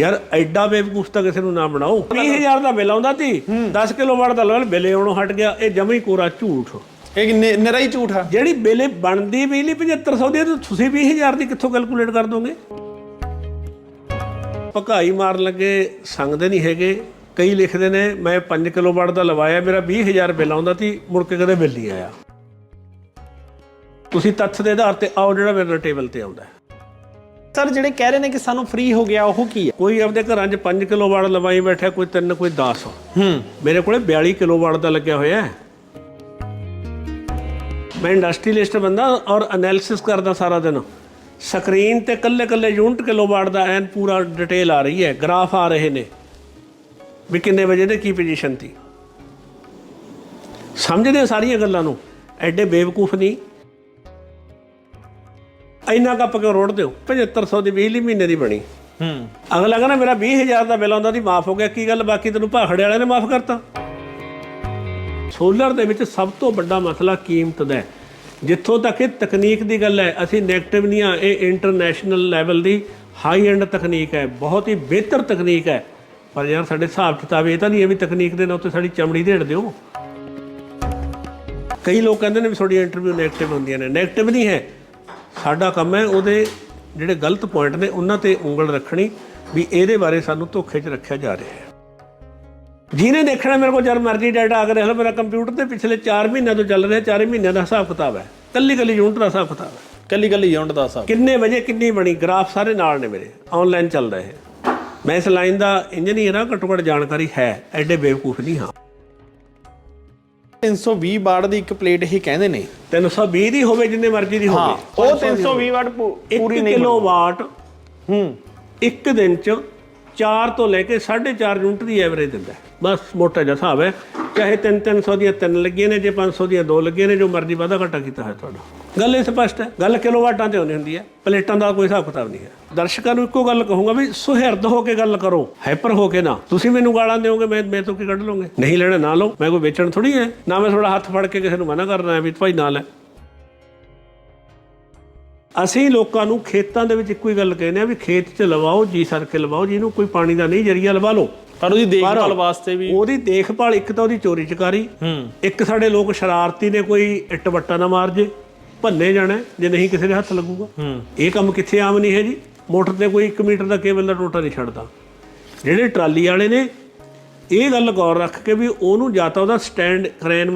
ਯਾਰ ਐਡਾ ਬੇਵਕੂਫ ਤਾਂ ਕਿਸੇ ਨੂੰ ਨਾ ਬਣਾਓ। 20000 ਦਾ। ਬਿੱਲ ਆਉਂਦਾ ਸੀ 10 ਕਿਲੋਵਾਟ ਦਾ ਲੈਵਲ ਬਿੱਲ ਆਉਣੋਂ ਹਟ ਗਿਆ ਇਹ ਜਮੀ ਕੋਰਾ ਝੂਠ। ਇਹ ਨਿ- ਨਿਰਾ ਹੀ ਝੂਠ ਆ? ਜਿਹੜੀ ਬਿੱਲ ਬਣਦੀ ਬਿਜਲੀ 7500 ਦੀ ਤੁਸੀਂ 20000 ਦੀ ਕਿੱਥੋਂ ਕੈਲਕੂਲੇਟ ਕਰ ਦੋਗੇ? ਭਕਾਈ ਮਾਰਨ ਲੱਗੇ ਸੰਗਦੇ ਨਹੀਂ ਹੈਗੇ। ਕਈ ਲਿਖਦੇ ਨੇ ਮੈਂ 5 ਕਿਲੋਵਾਟ ਦਾ ਲਵਾਇਆ ਮੇਰਾ 20000 ਬਿੱਲ ਆਉਂਦਾ ਸੀ ਮੁੜ ਕੇ ਕਦੇ ਬਿੱਲ ਨਹੀਂ ਆਇਆ। ਤੁਸੀਂ ਤੱਥ ਦੇ ਆਧਾਰ ਤੇ ਆਓ ਜਿਹੜਾ ਮੇਰੇ ਟੇਬਲ ਤੇ ਆਉਂਦਾ ਹੈ। ਸਰ ਜਿਹੜੇ ਕਹਿ ਰਹੇ ਨੇ ਕਿ ਸਾਨੂੰ ਫ੍ਰੀ ਹੋ ਗਿਆ ਉਹ ਕੀ ਆ ਕੋਈ ਆਪਦੇ ਘਰਾਂ 'ਚ 5 ਕਿਲੋਵਾਟ ਲਵਾਈ ਬੈਠਾ ਕੋਈ 3 ਕੋਈ 10 ਹੂੰ। ਮੇਰੇ ਕੋਲੇ 42 ਕਿਲੋਵਾਟ ਦਾ ਲੱਗਿਆ ਹੋਇਆ ਹੈ। ਮੈਂ ਇੰਡਸਟਰੀਲਿਸਟ ਬੰਦਾ ਔਰ ਐਨਾਲਿਸਿਸ ਕਰਦਾ ਸਾਰਾ ਦਿਨ। ਸਕਰੀਨ ਤੇ ਕੱਲੇ ਕੱਲੇ ਯੂਨਿਟ ਕਿਲੋਵਾਟ ਦਾ ਐਨ ਪੂਰਾ ਡਿਟੇਲ ਆ ਰਹੀ ਹੈ ਗ੍ਰਾਫ ਆ ਰਹੇ ਨੇ। ਵੀ ਕਿੰਨੇ ਵਜੇ ਦੇ ਕੀ ਪੋਜੀਸ਼ਨ ਸੀ। ਸਮਝਦੇ ਹੋ ਸਾਰੀਆਂ ਗੱਲਾਂ ਨੂੰ? ਐਡੇ ਬੇਵਕੂਫ ਨਹੀਂ। ਇੰਨਾ ਕੱਪ ਕਿਉਂ ਰੋੜ ਦਿਓ? 7500 ਦੀ ਬਿਜਲੀ ਮਹੀਨੇ ਦੀ ਬਣੀ। ਹੂੰ। ਅਗਲਾ ਕਹਿੰਦਾ ਮੇਰਾ 20000 ਦਾ ਬਿੱਲ ਆਉਂਦਾ ਦੀ ਮਾਫ ਹੋ ਗਿਆ ਕੀ ਗੱਲ ਬਾਕੀ? ਤੈਨੂੰ ਭਾਖੜੇ ਵਾਲਿਆਂ ਨੇ ਮਾਫ ਕਰਤਾ। ਸੋਲਰ ਦੇ ਵਿੱਚ ਸਭ ਤੋਂ ਵੱਡਾ ਮਸਲਾ ਕੀਮਤ ਦਾ ਜਿੱਥੋਂ ਤੱਕ ਇਹ ਤਕਨੀਕ ਦੀ ਗੱਲ ਹੈ ਅਸੀਂ 네ਗੇਟਿਵ ਨਹੀਂ ਆ ਇਹ ਇੰਟਰਨੈਸ਼ਨਲ ਲੈਵਲ ਦੀ ਹਾਈ ਐਂਡ ਤਕਨੀਕ ਹੈ। ਬਹੁਤ ਹੀ ਬਿਹਤਰ ਤਕਨੀਕ ਹੈ। ਪਰ ਯਾਰ ਸਾਡੇ ਹਿਸਾਬ ਕਿਤਾਬ ਇਹ ਤਾਂ ਨਹੀਂ ਹੈ ਵੀ ਤਕਨੀਕ ਦੇ ਨਾਲ ਉੱਤੇ ਸਾਡੀ ਚਮੜੀ ਢੇੜ ਦਿਓ। ਕਈ ਲੋਕ ਕਹਿੰਦੇ ਨੇ ਵੀ ਤੁਹਾਡੀ ਇੰਟਰਵਿਊ ਨੈਗੇਟਿਵ ਹੁੰਦੀਆਂ ਨੇ। ਨੈਗੇਟਿਵ ਨਹੀਂ ਹੈ। ਸਾਡਾ ਕੰਮ ਹੈ ਉਹਦੇ ਜਿਹੜੇ ਗਲਤ ਪੁਆਇੰਟ ਨੇ ਉਹਨਾਂ ਤੇ ਉਂਗਲ ਰੱਖਣੀ ਵੀ ਇਹਦੇ ਬਾਰੇ ਸਾਨੂੰ ਧੋਖੇ 'ਚ ਰੱਖਿਆ ਜਾ ਰਿਹਾ ਹੈ। ਜਿਹਨੇ ਦੇਖਣਾ ਮੇਰੇ ਕੋਲ ਜਦ ਮਰਜ਼ੀ ਡਾਟਾ ਆ ਕੇ ਦੇਖ ਲਓ ਮੇਰਾ ਕੰਪਿਊਟਰ ਤੇ ਪਿਛਲੇ 4 ਮਹੀਨਿਆਂ ਤੋਂ ਚੱਲ ਰਿਹਾ 4 ਮਹੀਨਿਆਂ ਦਾ ਹਿਸਾਬ ਕਿਤਾਬ ਹੈ। ਕੱਲੀ ਕੱਲੀ ਯੂਨਿਟ ਦਾ ਹਿਸਾਬ ਕਿਤਾਬ ਹੈ। ਕੱਲੀ ਕੱਲੀ ਯੂਨਿਟ ਦਾ ਹਿਸਾਬ। ਕਿੰਨੇ ਵਜੇ ਕਿੰਨੀ ਬਣੀ ਗ੍ਰਾਫ ਸਾਰੇ ਨਾਲ ਨੇ ਮੇਰੇ। ਆਨਲਾਈਨ ਚੱਲਦਾ ਇਹ। ਮੈਂ ਇਸ ਲਾਈਨ ਦਾ ਇੰਜੀਨੀਅਰ ਆ ਘੱਟੋ ਘੱਟ ਜਾਣਕਾਰੀ ਹੈ। ਐਡੇ ਬੇਵਕੂਫ ਨਹੀਂ ਹਾਂ। 320 ਵਾਟ ਦੀ ਇੱਕ ਪਲੇਟ ਹੀ ਕਹਿੰਦੇ ਨੇ। 320 ਦੀ ਹੋਵੇ ਜਿੰਨੇ ਮਰਜ਼ੀ ਦੀ ਹਾਂ ਹੋਵੇ ਉਹ 320 ਵਾਟ 1 ਪੂਰੀ ਨਹੀਂ ਕਿਲੋਵਾਟ ਹੂੰ। ਇੱਕ ਦਿਨ ਚ 4 ਤੋਂ ਲੈ ਕੇ 4.5 ਯੂਨਿਟ ਦੀ ਐਵਰੇਜ ਦਿੰਦਾ। ਬਸ ਮੋਟਾ ਜਿਹਾ ਹਿਸਾਬ ਹੈ। ਚਾਹੇ 3-300 ਦੀਆਂ ਤਿੰਨ ਲੱਗੀਆਂ ਨੇ, ਜੇ 500 ਦੀਆਂ ਦੋ ਲੱਗੀਆਂ ਨੇ, ਜੋ ਮਰਜ਼ੀ ਵਾਧਾ ਘਾਟਾ ਕੀਤਾ ਹੈ ਤੁਹਾਡਾ। ਗੱਲ ਇਹ ਸਪਸ਼ਟ ਹੈ, ਗੱਲ ਕਿਲੋਵਾਟਾਂ ਤੇ ਹੋਣੀ ਹੁੰਦੀ ਹੈ, ਪਲੇਟਾਂ ਦਾ ਕੋਈ ਹਿਸਾਬ ਕਿਤਾਬ ਨਹੀਂ ਹੈ। ਦਰਸ਼ਕਾਂ ਨੂੰ ਇੱਕੋ ਗੱਲ ਕਹੂੰਗਾ ਵੀ ਸੁਹਿਰਦ ਹੋ ਕੇ ਗੱਲ ਕਰੋ, ਹਾਈਪਰ ਹੋ ਕੇ ਨਾ। ਤੁਸੀਂ ਮੈਨੂੰ ਗਾਲਾਂ ਦਿਓਗੇ, ਮੈਂ ਮੈਂ ਤੋਂ ਕੀ ਕੱਢ ਲਓਗੇ ਨਹੀਂ ਲੈਣਾ, ਨਾ ਲਓ, ਮੈਂ ਕੋਈ ਵੇਚਣ ਥੋੜੀ ਹੈ। ਨਾ ਮੈਂ ਤੁਹਾਡਾ ਹੱਥ ਫੜ ਕੇ ਕਿਸੇ ਨੂੰ ਮਨਾ ਕਰਨਾ ਹੈ ਵੀ ਭਾਈ ਨਾ ਲੈ। ਅਸੀਂ ਲੋਕਾਂ ਨੂੰ ਖੇਤਾਂ ਦੇ ਵਿੱਚ ਇੱਕੋ ਹੀ ਗੱਲ ਕਹਿੰਦੇ ਆ ਵੀ ਖੇਤ 'ਚ ਲਵਾਓ, ਜੀ ਸਰ ਕੇ ਲਵਾਓ, ਜਿਹਨੂੰ ਕੋਈ ਪਾਣੀ ਦਾ ਨਹੀਂ ਜਰੀਆ ਲਵਾ ਲਓ। ਪਰ ਉਹਦੀ ਦੇਖਭਾਲ ਵਾਸਤੇ ਵੀ ਉਹਦੀ ਦੇਖਭਾਲ ਇੱਕ ਤਾਂ ਉਹਦੀ ਚੋਰੀ ਚਕਾਰੀ ਹੂੰ। ਇੱਕ ਸਾਡੇ ਲੋਕ ਸ਼ਰਾਰਤੀ ਨੇ ਕੋਈ ਇੱਟ ਵੱਟਾ ਨਾ ਮਾਰ ਜੇ ਭੰਨੇ ਜਾਣਾ ਜੇ ਨਹੀਂ ਕਿਸੇ ਦੇ ਹੱਥ ਲੱਗੂਗਾ। ਹੂੰ। ਇਹ ਕੰਮ ਕਿੱਥੇ ਆਮ ਨਹੀਂ ਹੈ ਜੀ। ਮੋਟਰ ਤੇ ਕੋਈ 1 ਮੀਟਰ ਦਾ ਕੇਬਲ ਦਾ ਟੋਟਾ ਨਹੀਂ ਛੱਡਦਾ। ਜਿਹੜੇ ਟਰਾਲੀ ਵਾਲੇ ਨੇ ਇਹ ਗੱਲ ਗੌਰ ਰੱਖ ਕੇ ਵੀ ਉਹਨੂੰ ਜਾਂ ਤਾਂ ਉਹਦਾ ਸਟੈਂਡ ਕਰੇਨ